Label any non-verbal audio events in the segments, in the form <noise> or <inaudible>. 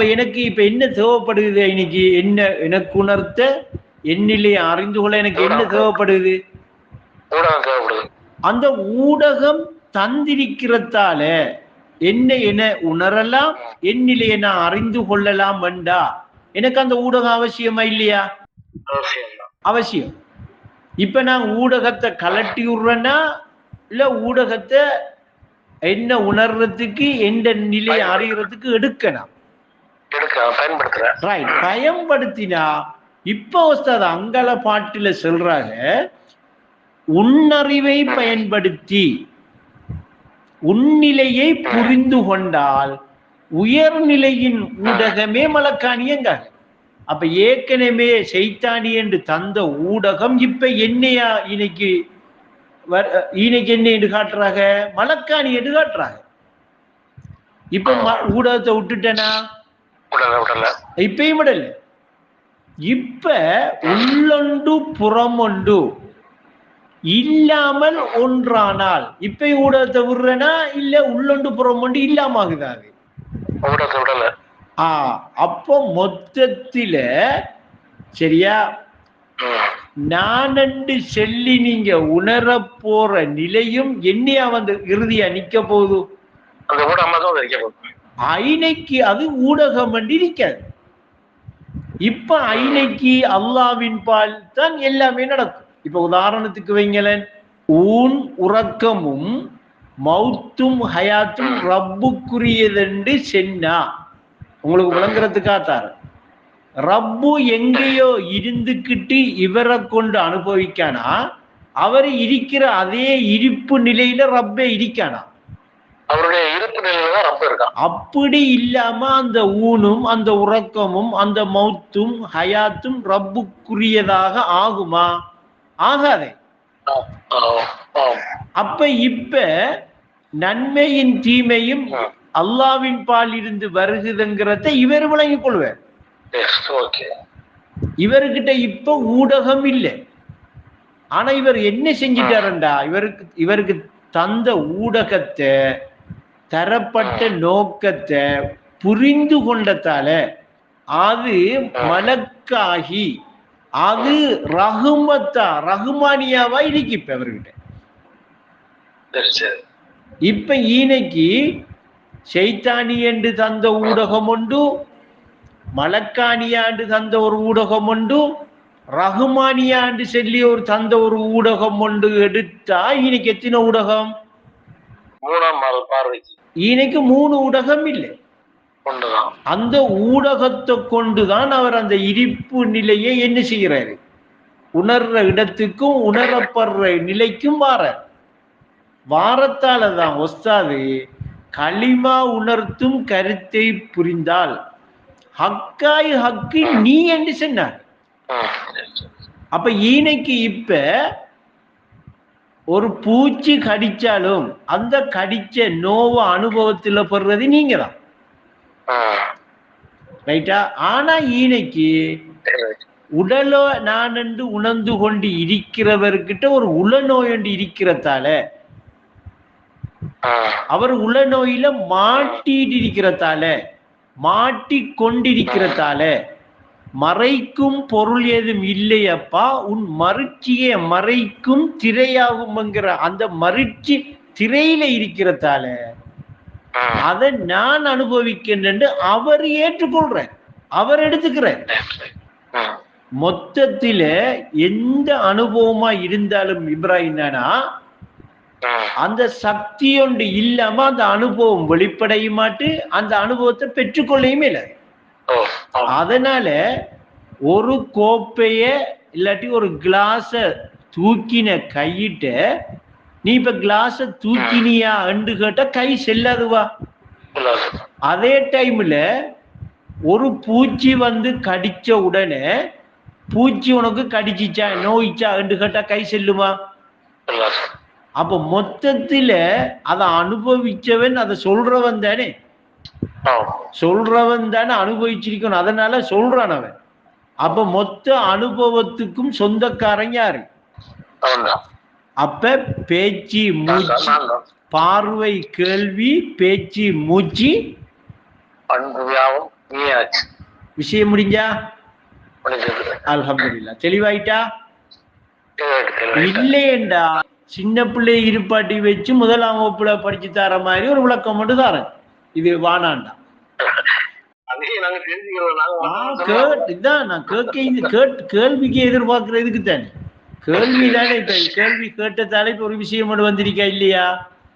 அப்ப எனக்கு இப்ப என்ன தேவைப்படுது இன்னைக்கு? என்ன எனக்கு உணர்த்த என்னிலே அறிந்து கொள்ள எனக்கு என்ன தேவைப்படுது? அந்த ஊடகம் தந்திருக்கிறதால என்ன என உணரலாம் என்னிலே நான் அறிந்து கொள்ளலாம் வேண்டா எனக்கு அந்த ஊடகம் அவசியமா இல்லையா? அவசியம். இப்ப நான் ஊடகத்தை கலட்டி விடுறேன்னா இல்ல ஊடகத்தை என்ன உணர்றதுக்கு எந்த நிலையை அறியறதுக்கு எடுக்கணும் எடுக்க பயன்படுத்துறேன் ரைட் பயன்படுத்தினா இப்ப உஸ்தாத் அங்கல பாட்டுல சொல்றாங்க உன்னறிவை பயன்படுத்தி உன்னிலையை புரிந்து கொண்டால் உயர்நிலையின் ஊடகமே மலக்காணியங்க அப்ப ஏற்கனவே செய்தானி என்று தந்த ஊடகம் இப்ப என்னையா இன்னைக்கு இன்னைக்கு என்ன என்று காட்டுறாங்க? மலக்காணி என்று காட்டுறாங்க. இப்ப ஊடகத்தை விட்டுட்டேனா? இப்பயும் விடல. இப்ப உள்ளொண்டு புறமொண்டு இல்லாமல் ஒன்றானால் இப்ப ஊடகத்தை விடுறேனா இல்ல உள்ளொண்டு புறமொண்டு இல்லாம ஆகுதாது ஆ அப்போ மொத்தத்தில சரியா. நானண்டு சொல்லி நீங்க உணரப் போற நிலையும் என்னையா வந்து இறுதியா நிக்க போகுது? அந்த ஊடகமா தான் ஐநைக்கு ஐனைக்கு அது ஊடகம் என்று இருக்காது இப்ப ஐனைக்கு அல்லாவின் பால் தான் எல்லாமே நடக்கும். இப்ப உதாரணத்துக்கு வைங்களேன் ஊன் உறக்கமும் மௌத்தும் ஹயாத்தும் ரப்புக்குரியதென்று சென்னா உங்களுக்கு விளங்குறதுக்காத்தாரு ரப்பு எங்கேயோ இருந்துக்கிட்டு இவரை கொண்டு அனுபவிக்கானா அவர் இருக்கிற அதே இருப்பு நிலையில ரப்பே இருக்கானா? அவருடைய அப்படி இல்லாம அந்த ஊனும் அந்த உறக்கமும் அந்த மௌத்தும் ஹயாத்தும் ரப்புக்குரியதாக ஆகுமா ஆகாதே. அப்ப இப்ப நன்மையின் தீமையும். அல்லாவின் பால் இருந்து வருகுதுங்கிறத இவர் விளங்கிக் கொள்வார். இவர்கிட்ட இப்ப ஊடகம் இல்லை ஆனா இவர் என்ன செஞ்சிட்டாருண்டா இவருக்கு இவருக்கு தந்த ஊடகத்தை தரப்பட்ட நோக்கத்தை புரிந்து கொண்டதால அது மலக்காகி அது ரகுமத்தா ரகுமானியாவா இருக்கு இப்ப சரி இப்ப ஈனைக்கு செய்தானி என்று தந்த ஊடகம் உண்டு மலக்கானியாண்டு தந்த ஒரு ஊடகம் உண்டு ரகுமானியாண்டு சொல்லி ஒரு தந்த ஒரு ஊடகம் உண்டு எடுத்தா இன்னைக்கு எத்தனை ஊடகம்? மூணாம் பார்வைக்கு. இன்னைக்கு மூணு ஊடகம் இல்லை. அந்த ஊடகத்தை கொண்டுதான் அவர் அந்த இருப்பு நிலையை என்ன செய்கிறாரு? உணர்ற இடத்துக்கும் உணரப்படுற நிலைக்கும் வாரார். வாரத்தால தான் ஒஸ்தாது களிமா உணர்த்தும் கருத்தை புரிந்தால் ஹக்காய் ஹக்கு நீ என்று சொன்னார்? ம், சரி, சரி. அப்ப ஈனைக்கு இப்ப ஒரு பூச்சி கடிச்சாலும் அந்த கடிச்ச நோவ அனுபவத்துல படுறது நீங்க தான் ரைட்டா? ஆனா ஈனைக்கு. உடலோ நான் என்று உணர்ந்து கொண்டு இருக்கிறவர்கிட்ட ஒரு உளநோய் ஒன்று இருக்கிறதால ம், அவர் உளநோயில மாட்டிட்டு இருக்கிறதால மாட்டி கொண்டிருக்கிறதால மறைக்கும் பொருள் ஏதும் இல்லையப்பா உன் மறுச்சியை மறைக்கும் திரையாகும்ங்கிற அந்த மறுச்சி திரையில இருக்கிறதால அதை நான் அனுபவிக்கின்றேன் அவர் ஏற்றுக்கொள்றேன் அவர் எடுத்துக்கிறார். மொத்தத்தில எந்த அனுபவமா இருந்தாலும் இப்ராஹிம்னா அந்த சக்தி ஒன்று இல்லாம அந்த அனுபவம் வெளிப்படைய மாட்டு அந்த அனுபவத்தை பெற்றுக்கொள்ளையுமே இல்லை. அதனால ஒரு கோப்பைய இல்லாட்டி ஒரு கிளாஸ தூக்கின கையிட்ட நீ இப்ப கிளாஸ தூக்கினியா என்று கேட்டா கை செல்லாதுவா. அதே டைம்ல ஒரு பூச்சி வந்து கடிச்ச உடனே பூச்சி உனக்கு கடிச்சிச்சா நோயிச்சா என்று கேட்டா கை செல்லுமா. அப்ப மொத்தத்துல அதை அனுபவிச்சவன் அதை சொல்றவன் தானே. சொல்றவன் தானே அனுபவிச்சிருக்கணும். அதனால சொல்றான் அவன். அப்ப மொத்த அனுபவத்துக்கும் சொந்தக்காரன் யாரு. அப்ப பேச்சு மூச்சு. பார்வை கேள்வி பேச்சு மூச்சு. விஷயம் முடிஞ்சா? தெளிவாயிட்டு? தெளிவாயிட்டு இல்லையேண்டா. சின்ன பிள்ளை இருப்பாட்டி வச்சு முதலாம் வகுப்புல படிச்சு தர மாதிரி ஒரு விளக்கம் மட்டும் தரேன். இது வானாண்டா. கேள்விக்கு எதிர்பார்க்கறதுக்கு தானே. கேள்வி <laughs> தானே இப்ப கேள்வி கேட்டதால இப்ப ஒரு விஷயம் வந்திருக்கா இல்லையா?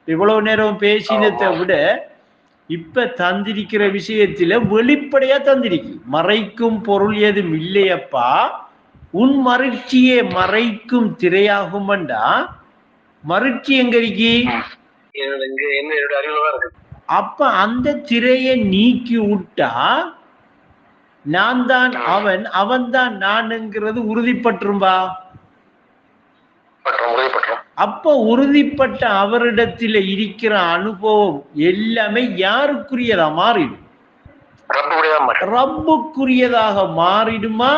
இவ்வளவு நேரம் பேசினதை விட இப்ப தந்திருக்கிற விஷயத்துல வெளிப்படையா தந்திருக்கு. மறைக்கும் பொருள் ஏதும் இல்லையப்பா. உன் மறுச்சியே மறைக்கும் திரையாகுமண்டா. மறுச்சி எங்க இருக்கு? என்னோட அறிவுல தான் இருக்கு? அப்ப அந்த திரையை நீக்கி விட்டா நான் தான் அவன் அவன் தான் நானுங்கிறது உறுதிப்பட்டுரும்பா? அப்ப உறுதிப்பட்ட அவரிடத்துல இருக்கிற அனுபவம் எல்லாமே யாருக்குரியதா மாறிடும்? ரப்புக்குரியதாக மாறிடுமா?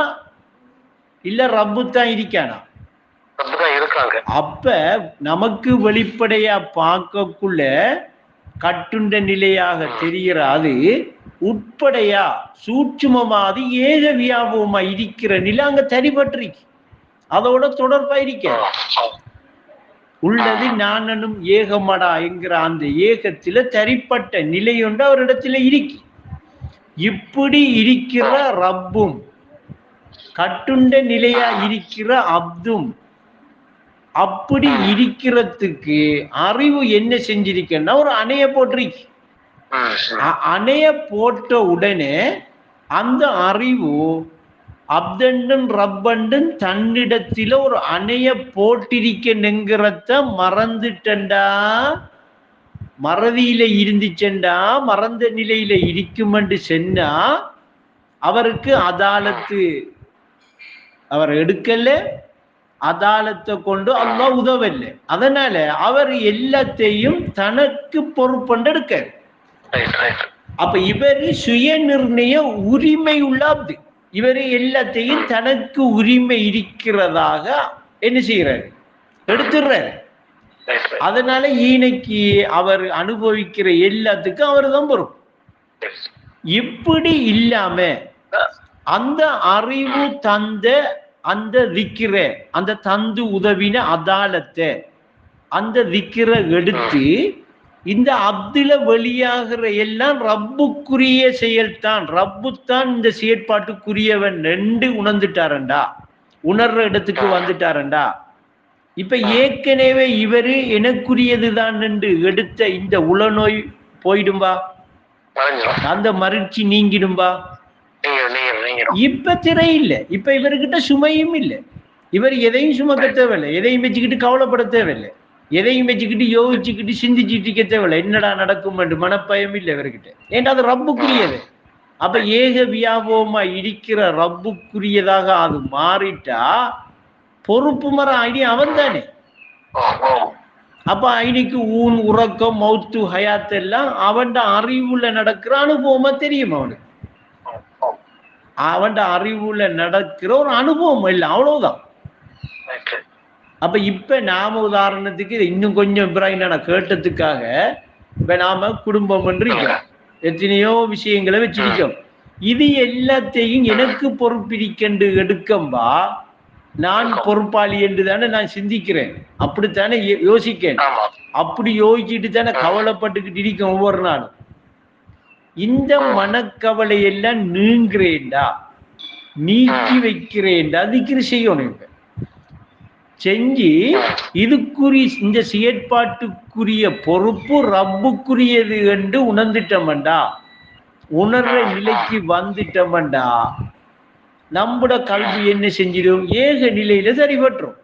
இல்ல ரப்பு தான் இருக்கானா அப்ப நமக்கு வெளிப்படையா பார்க்கக்குள்ள கட்டுண்ட நிலையாக தெரிகிற அது உட்படையா சூட்சுமமா அது ஏக வியாபகமா இருக்கிற நிலை அங்க தனிப்பட்டிருக்கு அதோட தொடர்பா இருக்க. உள்ளது நானனும் ஏகமடா என்கிற அந்த ஏகத்தில தரிப்பட்ட நிலையொன்று அவரிடத்துல இருக்கு. இப்படி இருக்கிற ரப்பும் கட்டுண்ட நிலையா இருக்கிற அப்தும் அப்படி இருக்கிறதுக்கு அறிவு என்ன செஞ்சிருக்குன்னா ஒரு அணைய போட்டிருக்கு அணைய போட்ட உடனே அந்த அறிவு அப்தண்டும் ரப்பண்டும் தன்னிடத்தில ஒரு அணைய போட்டிருக்கணுங்கிறத மறந்துட்டண்டா மறதியில இருந்துச்சண்டா மறந்த நிலையில இருக்குமென்று சொன்னா அவருக்கு அதாலத்து அவர் எடுக்கல. அதாலத்தை கொண்டு அல்லாஹ் உதவல அதனால அவர் எல்லாத்தையும் தனக்கு ரைட் அப்ப இவரு சுய நிர்ணய உரிமை உள்ள அப்து. இவரு எல்லாத்தையும் தனக்கு உரிமை இருக்கிறதாக என்ன செய்யறாரு எடுத்துடுறாரு. அதனால ஈனைக்கு அவர் அனுபவிக்கிற எல்லாத்துக்கும் அவர் தான் பொறுப்பு இப்படி இல்லாம அந்த அறிவு தந்த அந்த திக்கிற அந்த தந்து உதவின அதாலத்தை அந்த திக்கிற எடுத்து இந்த அப்துல வெளியாகிற எல்லாம் ரப்புக்குரிய செயல்தான். ரப்பு தான் இந்த செயற்பாட்டுக்குரியவன் ரெண்டு உணர்ந்துட்டாரண்டா. உணர்ற இடத்துக்கு வந்துட்டாரண்டா. இப்ப ஏற்கனவே இவரு எனக்குரியதுதான் என்று எடுத்த இந்த உளநோய் போயிடும்பா. அந்த மகிழ்ச்சி நீங்கிடும்பா. நீங்க நீங்கிடும் இப்ப திரை இல்ல. இப்ப இவர்கிட்ட சுமையும் இல்ல. இவர் எதையும் சுமக்க தேவையில்லை. எதையும் வச்சுக்கிட்டு கவலைப்பட தேவையில்லை. எதையும் வச்சுக்கிட்டு யோசிச்சுக்கிட்டு சிந்திச்சுட்டு இருக்க தேவையில்லை. என்னடா நடக்கும் என்று மனப்பயம் இல்லை இவர்கிட்ட. ஏன்டா அது ரப்புக்குரியது? அப்ப ஏக வியாபகமா இருக்கிற ரப்புக்குரியதாக அது மாறிட்டா பொறுப்பு மர ஐடி அவன் தானே ஓ ஓ அப்ப ஐடிக்கு ஊன் உறக்கம் மௌத்து ஹயாத் எல்லாம் அவன் அறிவுல நடக்கிற அனுபவமா தெரியும் அவனுக்கு. அவன் அறிவுல நடக்கிற ஒரு அனுபவம் இல்லை அவ்வளவுதான். அப்ப இப்ப நாம உதாரணத்துக்கு இன்னும் கொஞ்சம் பிறகு நான் கேட்டதுக்காக இப்ப நாம குடும்பம் என்று எத்தனையோ விஷயங்களை வச்சிருக்கோம். இது எல்லாத்தையும் எனக்கு பொறுப்பிரிக்கண்டு எடுக்கம்பா நான் பொறுப்பாளி என்று தானே நான் சிந்திக்கிறேன். அப்படித்தானே யோசிக்கிறேன் அப்படி யோசிச்சுட்டு தானே கவலைப்பட்டுக்கிட்டு இருக்கேன் ஒவ்வொரு நாளும். இந்த மனக்கவலை எல்லாம் நீங்குறேன்டா நீக்கி வைக்கிறேன்டா திக்கிரி செய்யணும் இப்ப செஞ்சு இதுக்குரிய இந்த செயற்பாட்டுக்குரிய பொறுப்பு ரப்புக்குரியது என்று உணர்ந்துட்டோம்டா உணர்ற நிலைக்கு வந்துட்டோம்டா நம்முட கல்வி என்ன செஞ்சிடும்? ஏக நிலையில சரிபட்டுரும்.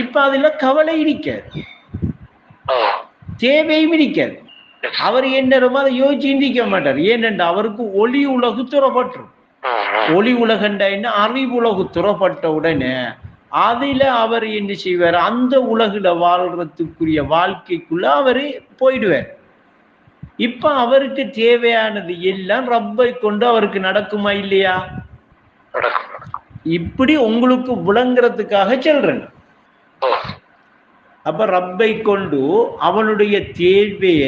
இப்ப அதுல கவலை இருக்காது தேவையும் இருக்காது அவர் என்ன அதை யோசிச்சு சிந்திக்க மாட்டார். ஏனென்றா அவருக்கு ஒளி உலகு துறப்பட்டுரும் ம் ம் ஒளி உலகண்டா என்ன? அறிவு உலகு துறப்பட்ட உடனே அதுல அவர் என்ன செய்வார்? அந்த உலகுல வாழ்றதுக்குரிய வாழ்க்கைக்குள்ள அவரு போயிடுவார். இப்ப அவருக்கு தேவையானது எல்லாம் ரப்பை கொண்டு அவருக்கு நடக்குமா இல்லையா? இப்படி உங்களுக்கு விளங்குறதுக்காக சொல்றேன். அப்ப ரப்பை கொண்டு அவனுடைய தேவைய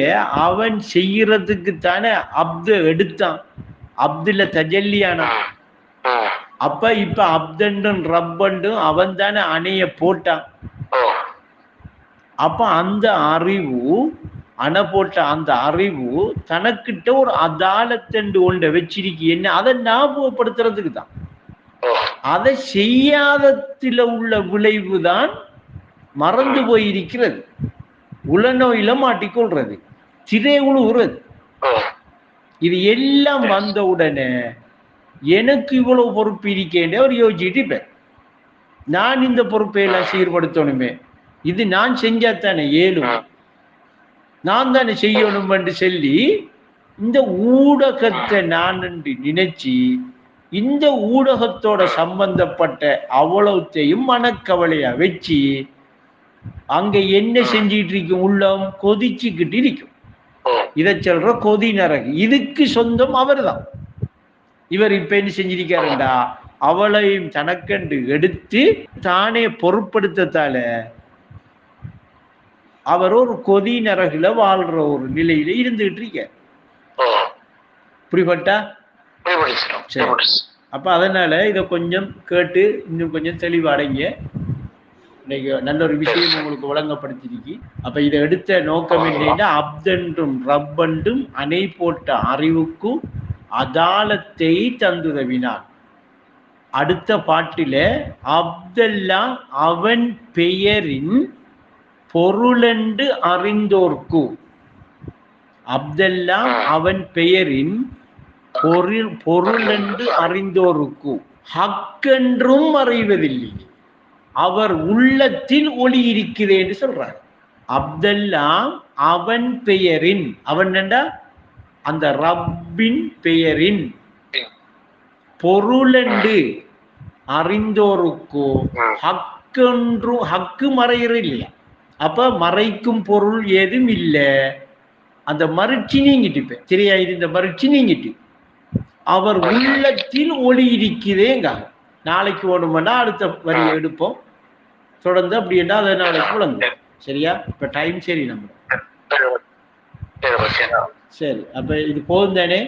அவன் செய்யறதுக்கு தானே அப்த எடுத்தான். அப்துல்ல தஜல்லியான. அப்ப இப்ப அப்தண்டும் ரப்பண்டும் அவன் தானே அணைய போட்டான். அப்ப அந்த அறிவு அணை போட்ட அந்த அறிவு தனக்கிட்ட ஒரு அதாலத்தண்டு ஒன்றை வச்சிருக்கு. என்ன? அதை ஞாபகப்படுத்துறதுக்கு தான். அதை செய்யாததில் உள்ள விளைவு தான் மறந்து போயிருக்கிறது. உளநோயில மாட்டிக்கொள்றது. உழுவுறது ஓ. இது எல்லாம் வந்த உடனே எனக்கு இவ்வளவு பொறுப்பு இருக்கேன் அவர் யோசிச்சுட்டு இருப்பார் நான் இந்த பொறுப்பை எல்லாம் சீர்படுத்தணுமே. இது நான் செஞ்சாத்தானே ஏழும். நான் தானே செய்யணும் என்று சொல்லி இந்த ஊடகத்தை நான் என்று நினைச்சு இந்த ஊடகத்தோட சம்பந்தப்பட்ட அவ்வளவுத்தையும் மனக்கவலையா வச்சு அங்க என்ன செஞ்சிட்டு இருக்கும் உள்ளம் கொதிச்சுக்கிட்டு இருக்கும் இதை சொல்ற கொதி நரகு. இதுக்கு சொந்தம் அவர்தான். இவர் இப்ப என்ன செஞ்சிருக்காருண்டா? அவளையும் தனக்கண்டு எடுத்து தானே பொருட்படுத்தத்தால அவர் ஒரு கொதி நரகுல வாழ்ற ஒரு நிலையில இருந்துகிட்டு இருக்கார் இப்படிப்பட்டா புரிபடிச்சிடும் சரி. அப்ப அதனால இதை கொஞ்சம் கேட்டு இன்னும் கொஞ்சம் தெளிவடைங்க. இன்னைக்கு நல்ல ஒரு விஷயம் உங்களுக்கு வழங்கப்படுத்திருக்கு அப்ப இதை எடுத்த நோக்கம் என்னன்னா அப்தென்றும் ரப்பென்றும் அணை போட்ட அறிவுக்கும் அதாலத்தை தந்துதவினான் அடுத்த பாட்டில அப்தல்லா அவன் பெயரின் பொருளென்று அறிந்தோர்க்கு. அப்தல்லா அவன் பெயரின் பொருள் பொருளென்று அறிந்தோருக்கு. ஹக்கென்றும் அறிவதில்லை. அவர் உள்ளத்தில் ஒளி இருக்கிறது என்று சொல்றார். அப்தல்லா அவன் பெயரின் அவன் என்னடா அந்த ரப்பின் பெயரின். பொருளென்று அறிந்தோருக்கு ஹக்கென்று ஹக்கு மறையிற இல்லையா அப்ப மறைக்கும் பொருள் ஏதும் இல்லை. அந்த மறுச்சி நீங்கிட்டு இப்ப. சரியா? இது இந்த மறுச்சி நீங்கிட்டு. அவர் உள்ளத்தில் ஒளி இருக்கிறேங்க நாளைக்கு ஓடுமெண்டா அடுத்த வரியை எடுப்போம். தொடர்ந்து அப்படின்னா அதை நாளைக்கு விளங்கும். சரியா? இப்ப டைம் சரி நம்ம சரி அப்ப இது போதும் தானே?